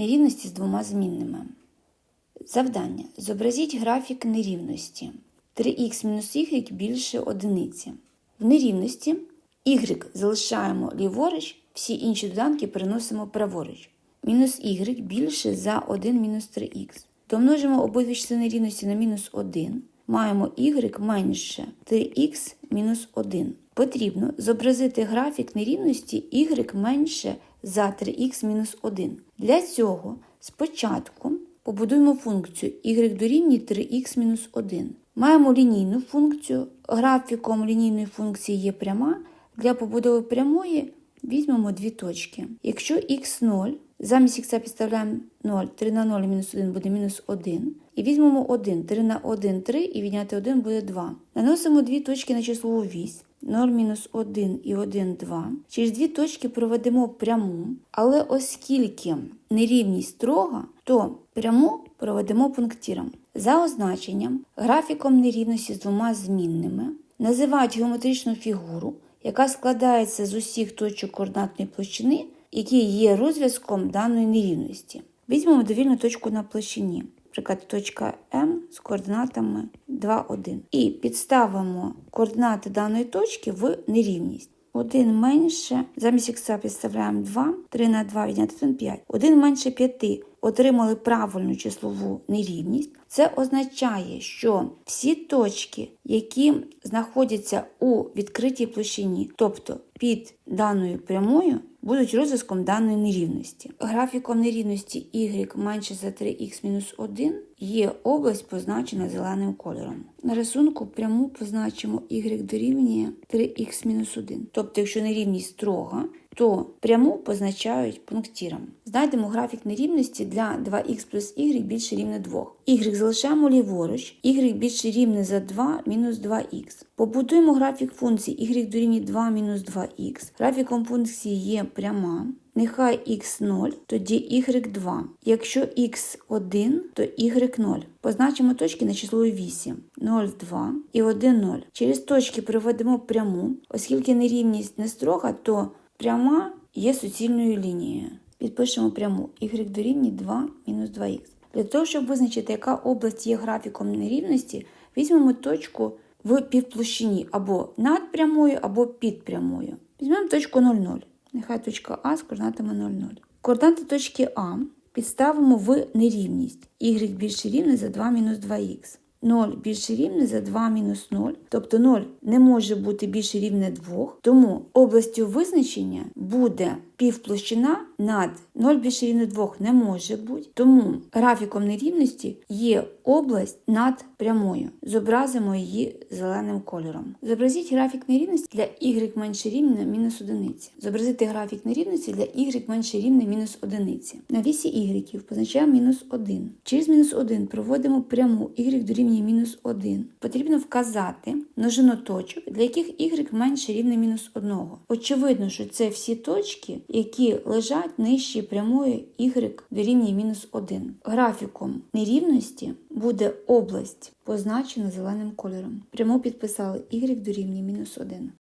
нерівності з двома змінними. Завдання. Зобразіть графік нерівності. 3х мінус y більше одиниці. В нерівності y залишаємо ліворуч, всі інші доданки переносимо праворуч. Мінус y більше за 1 мінус 3х. Домножимо обидві частини рівності на мінус 1. Маємо y менше 3х мінус 1. Потрібно зобразити графік нерівності y менше за 3х мінус 1. Для цього спочатку побудуємо функцію y дорівнює 3х мінус 1. Маємо лінійну функцію. Графіком лінійної функції є пряма. Для побудови прямої візьмемо дві точки. Якщо х0, замість х підставляємо 0, 3 на 0 мінус 1 буде мінус 1. І візьмемо 1, 3 на 1 3 і відняти 1 буде 2. Наносимо дві точки на числову вісь. 0 мінус 1 і 1 2. Через дві точки проведемо пряму, але оскільки нерівність строга, то пряму проведемо пунктиром. За означенням, графіком нерівності з двома змінними називають геометричну фігуру, яка складається з усіх точок координатної площини, які є розв'язком даної нерівності. Візьмемо довільну точку на площині, наприклад, точка М з координатами 2, 1. І підставимо координати даної точки в нерівність. 1 менше, замість х підставляємо 2, 3 на 2 відняти 1, 5. 1 менше 5 отримали правильну числову нерівність. Це означає, що всі точки, які знаходяться у відкритій площині, тобто під даною прямою, будуть розв'язком даної нерівності. Графіком нерівності y менше за 3х мінус 1 є область, позначена зеленим кольором. На рисунку пряму позначимо y дорівнює 3х мінус 1. Тобто, якщо нерівність строга, то пряму позначають пунктиром. Знайдемо графік нерівності для 2х плюс y більше рівне 2. y залишаємо ліворуч, y більше рівне за 2 мінус 2х. Побудуємо графік функції y дорівнює 2 мінус 2х. Графіком функції є пряма. Нехай x0, тоді y2. Якщо x1, то y0. Позначимо точки на числовій вісі 0, 2 і 1, 0. Через точки проведемо пряму, оскільки нерівність не строга, то пряма є суцільною лінією. Підпишемо пряму y дорівнює 2 мінус 2х. Для того, щоб визначити, яка область є графіком нерівності, візьмемо точку в півплощині або над прямою, або під прямою. Візьмемо точку 0,0. Нехай точка А з координатами 0,0. Координати точки А підставимо в нерівність. y більше рівне за 2 мінус 2х. 0 більше рівне за 2 мінус 0, тобто 0 не може бути більше рівне 2, тому областю визначення буде півплощина над 0 більше рівне 2 не може бути, тому графіком нерівності є область над прямою. Зобразимо її зеленим кольором. Зобразіть графік нерівності для y менше рівне мінус 1. Зобразити графік нерівності для y менше рівне мінус 1. На вісі y позначаємо мінус 1. Через мінус 1 проводимо пряму y дорівнює мінус 1. Потрібно вказати множину точок, для яких y менше рівне мінус 1. Очевидно, що це всі точки, які лежать нижче прямої y дорівнює мінус 1. Графіком нерівності буде область, позначена зеленим кольором. Пряму підписали y дорівнює мінус 1.